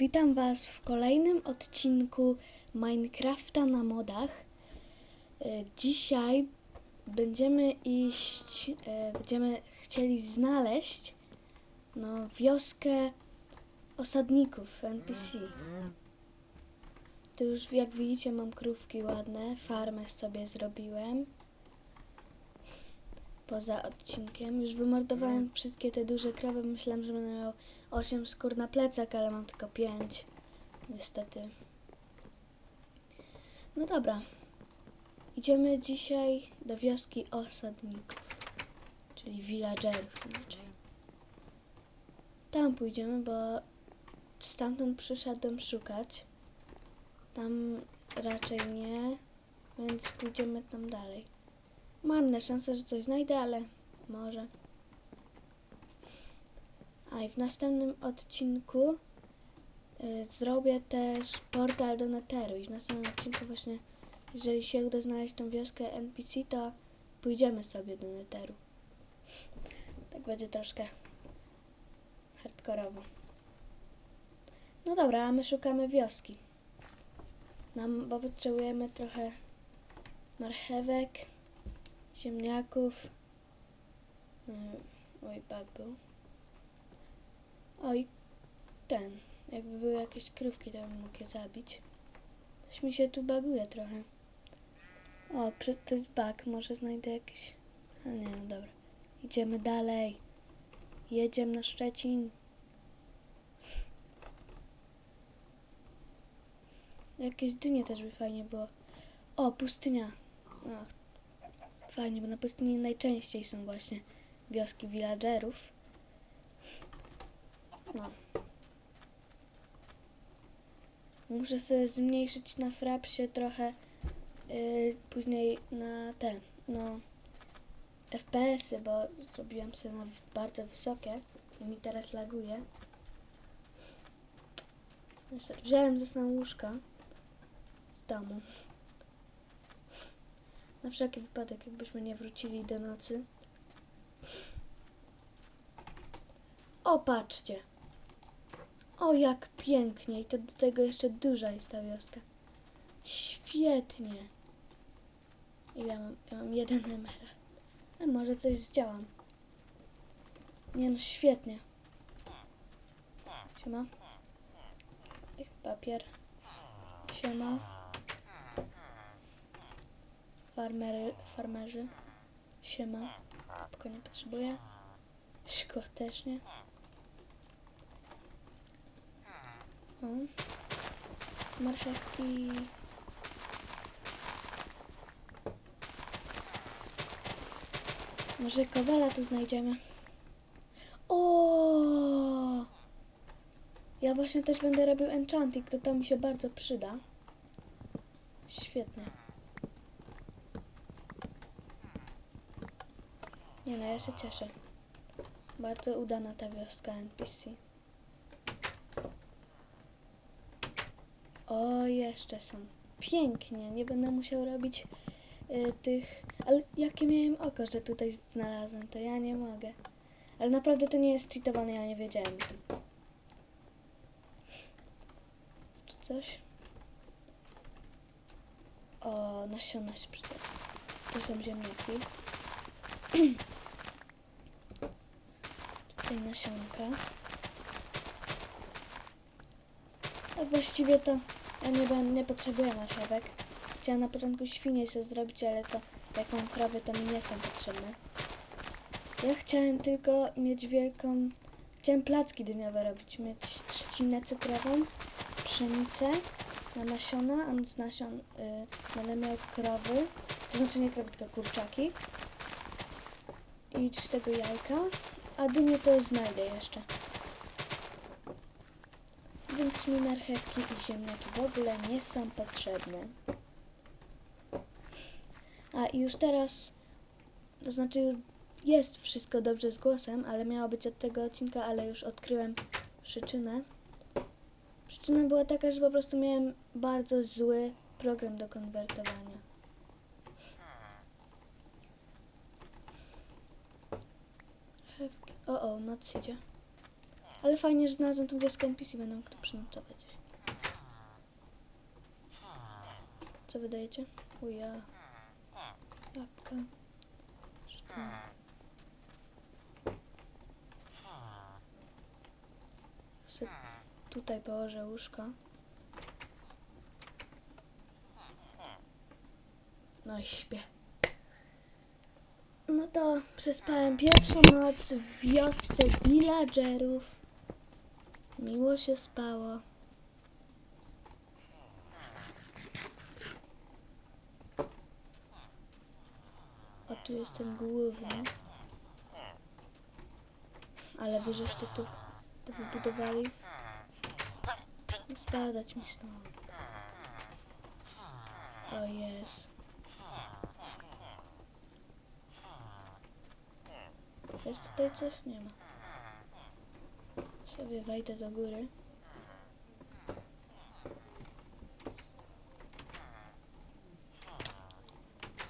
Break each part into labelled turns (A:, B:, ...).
A: Witam Was w kolejnym odcinku Minecrafta na modach. E, Dzisiaj będziemy iść, e, będziemy chcieli znaleźć no, wioskę osadników NPC. Tu już jak widzicie mam krówki ładne, farmę sobie zrobiłem. Poza odcinkiem już wymordowałem wszystkie te duże krowy. Myślałem, że będę miał 8 skór na plecach, ale mam tylko 5. Niestety. No dobra. Idziemy dzisiaj do wioski osadników, czyli villagerów inaczej. Tam pójdziemy, bo stamtąd przyszedłem szukać. Tam raczej nie, więc pójdziemy tam dalej. Marne szanse, że coś znajdę, ale może. A i w następnym odcinku y, zrobię też portal do Netheru. I w następnym odcinku właśnie, jeżeli się uda znaleźć tą wioskę NPC, to pójdziemy sobie do Netheru. Tak będzie troszkę hardkorowo. No dobra, a my szukamy wioski. Nam, bo potrzebujemy trochę marchewek, ziemniaków. Mm, Oj, bug był. Oj, ten. Jakby były jakieś krówki, to bym mógł je zabić. Coś mi się tu baguje trochę. O, to jest bug. Może znajdę jakieś... A nie, no dobra. Idziemy dalej. Jedziemy na Szczecin. Jakieś dynie też by fajnie było. O, pustynia. O, Fajnie, bo na pustyni najczęściej są właśnie wioski villagerów. No. Muszę sobie zmniejszyć na frapsie trochę yy, później na te, no FPS-y, bo zrobiłem sobie na bardzo wysokie i mi teraz laguje. Wziąłem ze łóżka z domu. Na wszelki wypadek, jakbyśmy nie wrócili do nocy. O, patrzcie. O, jak pięknie. I to do tego jeszcze duża jest ta wioska. Świetnie. Ile mam? Ja mam jeden emerald. A może coś zdziałam. Nie no, świetnie. Siema. I papier. Siema. Farmery, farmerzy. Siema. Tylko nie potrzebuję. Szkło też nie. O. Marchewki. Może kowala tu znajdziemy. O! Ja właśnie też będę robił enchanting, to to mi się bardzo przyda. Świetnie. Nie no, ja się cieszę. Bardzo udana ta wioska NPC. O, jeszcze są. Pięknie, nie będę musiał robić y, tych... Ale jakie miałem oko, że tutaj znalazłem, to ja nie mogę. Ale naprawdę to nie jest cheatowane, ja nie wiedziałem. Jest tu coś? O, nasiona się przydadzą. To są ziemniaki. Tutaj nasionka. Tak właściwie to ja nie, będę, nie potrzebuję marchewek. Chciałam na początku świnie sobie zrobić, ale to jak mam krowy, to mi nie są potrzebne. Ja chciałem tylko mieć wielką... Chciałem placki dyniowe robić, mieć trzcinę cukrową, pszenicę na nasiona, a z nasion y, będę miał krowy, to znaczy nie krowy, tylko kurczaki. I z tego jajka, a dynię to znajdę jeszcze. Więc mi marchewki i ziemniaki w ogóle nie są potrzebne. A i już teraz, to znaczy już jest wszystko dobrze z głosem, ale miało być od tego odcinka, ale już odkryłem przyczynę. Przyczyna była taka, że po prostu miałem bardzo zły program do konwertowania. Marchewki. O, o, noc idzie. Ale fajnie, że znalazłem tą wioskę NPC, będę mógł tu przenocować. Co wydajecie? Uja. Łapka. Szkoda. Se tutaj położę łóżko. No i śpię. No to przespałem pierwszą noc w wiosce villagerów. Miło się spało. O, tu jest ten główny. Ale wy żeście tu wybudowali. Nie spadać mi stąd. O, jest. Jest tutaj coś? Nie ma. Sobie wejdę do góry.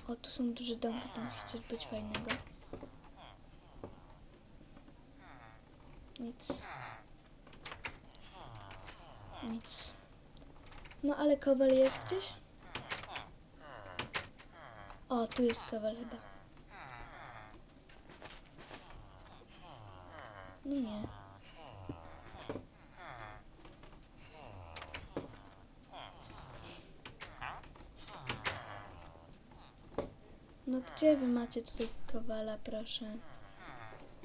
A: O, tu są duże domki, tam musi coś być fajnego. Nic. Nic. No ale kowal jest gdzieś? O, tu jest kowal chyba. No nie. No gdzie wy macie tutaj kowala, proszę?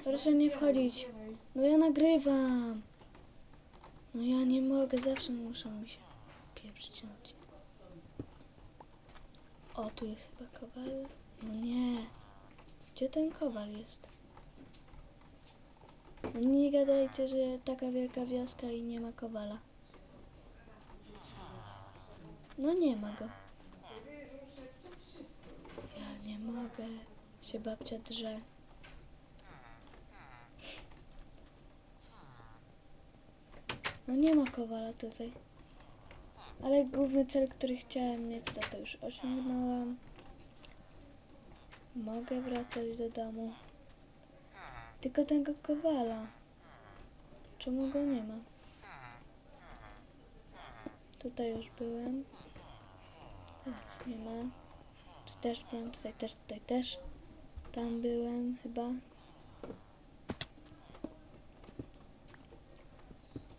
A: Proszę nie wchodzić. No ja nagrywam. No ja nie mogę, zawsze muszą mi się pieprzyć. O, tu jest chyba kowal. No nie. Gdzie ten kowal jest? Nie gadajcie, że taka wielka wioska i nie ma kowala. No nie ma go. Ja nie mogę. Się babcia drze. No nie ma kowala tutaj. Ale główny cel, który chciałem mieć, to, to już osiągnąłem. Mogę wracać do domu. Tylko tego kowala. Czemu go nie ma? Tutaj już byłem. Nic nie ma. Tu też byłem, tutaj też, tutaj też. Tam byłem chyba.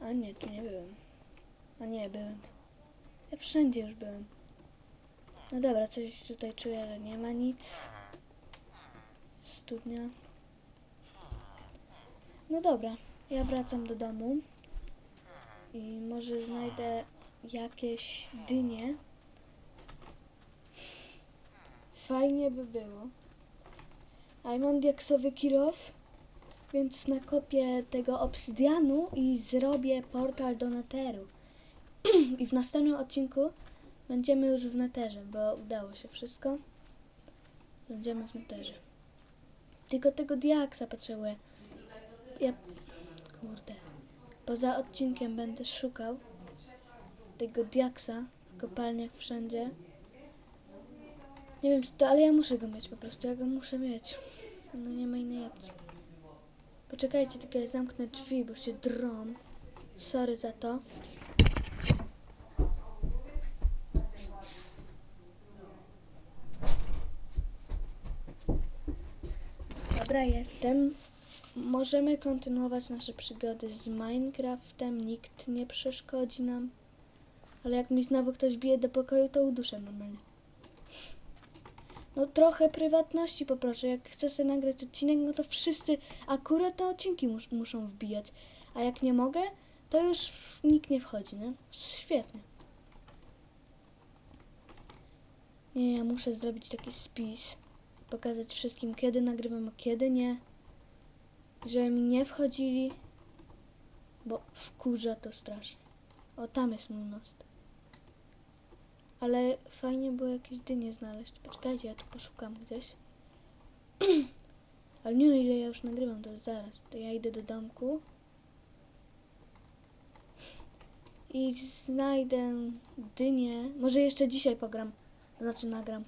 A: A nie, tu nie byłem. A nie, byłem. Ja wszędzie już byłem. No dobra, coś tutaj czuję, że nie ma nic. Studnia. No dobra, ja wracam do domu. I może znajdę jakieś dynie. Fajnie by było. A ja mam diaksowy kilof, więc nakopię tego obsydianu i zrobię portal do Netheru. I w następnym odcinku będziemy już w Netherze, bo udało się wszystko. Będziemy w Netherze. Tylko tego diaksa potrzebuję. Ja... Kurde. Poza odcinkiem będę szukał tego diaksa w kopalniach wszędzie. Nie wiem, czy to, ale ja muszę go mieć po prostu. Ja go muszę mieć. No nie ma innej opcji. Poczekajcie, tylko ja zamknę drzwi, bo się drą. Sorry za to. Dobra, jestem. Możemy kontynuować nasze przygody z Minecraftem. Nikt nie przeszkodzi nam. Ale jak mi znowu ktoś bije do pokoju, to uduszę normalnie. No trochę prywatności poproszę. Jak chcę sobie nagrać odcinek, no to wszyscy akurat te odcinki mus muszą wbijać. A jak nie mogę, to już nikt nie wchodzi, nie? Świetnie. Nie, ja muszę zrobić taki spis. Pokazać wszystkim, kiedy nagrywam, a kiedy nie. Żeby mi nie wchodzili. Bo wkurza to strasznie. O, tam jest mój most. Ale fajnie było jakieś dynie znaleźć. Poczekajcie, ja tu poszukam gdzieś. Ale nie no, ile ja już nagrywam, to zaraz. To ja idę do domku. I znajdę dynię. Może jeszcze dzisiaj pogram. To znaczy nagram.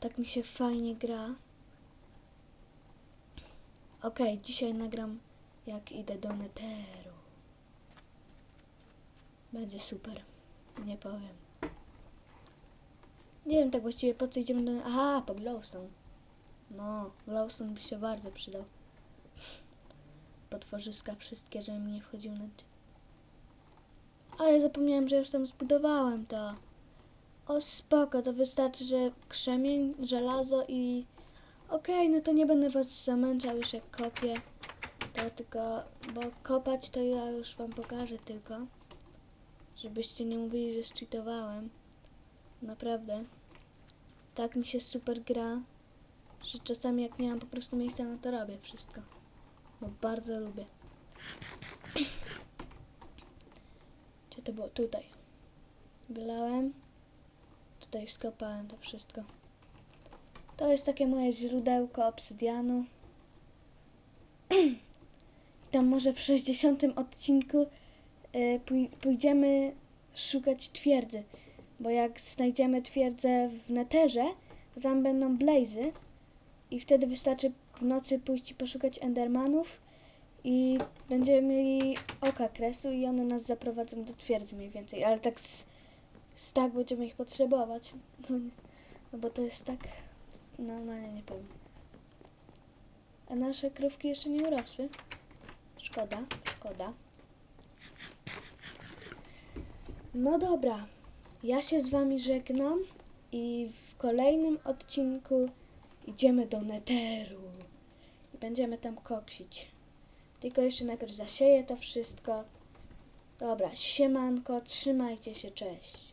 A: Tak mi się fajnie gra. Okej, dzisiaj nagram jak idę do Netheru. Będzie super. Nie powiem. Nie wiem tak właściwie po co idziemy do... Aha, po glowstone. No, glowstone by się bardzo przydał. Potworzyska wszystkie, żeby mi nie wchodził na... A ja zapomniałem, że już tam zbudowałem to. O spoko, to wystarczy, że krzemień, żelazo i... Okej, no to nie będę was zamęczał już jak kopię. To tylko... Bo kopać to ja już wam pokażę tylko. Żebyście nie mówili, że zcheatowałem. Naprawdę. Tak mi się super gra, że czasami jak nie mam po prostu miejsca na to robię wszystko. Bo bardzo lubię. Gdzie to było? Tutaj. Wylałem. Tutaj skopałem to wszystko. To jest takie moje źródełko obsydianu. I tam może w 60 odcinku y, pój- pójdziemy szukać twierdzy. Bo jak znajdziemy twierdzę w neterze, to tam będą blazy i wtedy wystarczy w nocy pójść i poszukać endermanów i będziemy mieli oka kresu i one nas zaprowadzą do twierdzy mniej więcej, ale tak z, z tak będziemy ich potrzebować. No, no bo to jest tak, normalnie nie powiem. A nasze krówki jeszcze nie urosły. Szkoda, szkoda. No dobra, ja się z wami żegnam i w kolejnym odcinku idziemy do Netheru i będziemy tam koksić. Tylko jeszcze najpierw zasieję to wszystko. Dobra, siemanko, trzymajcie się, cześć.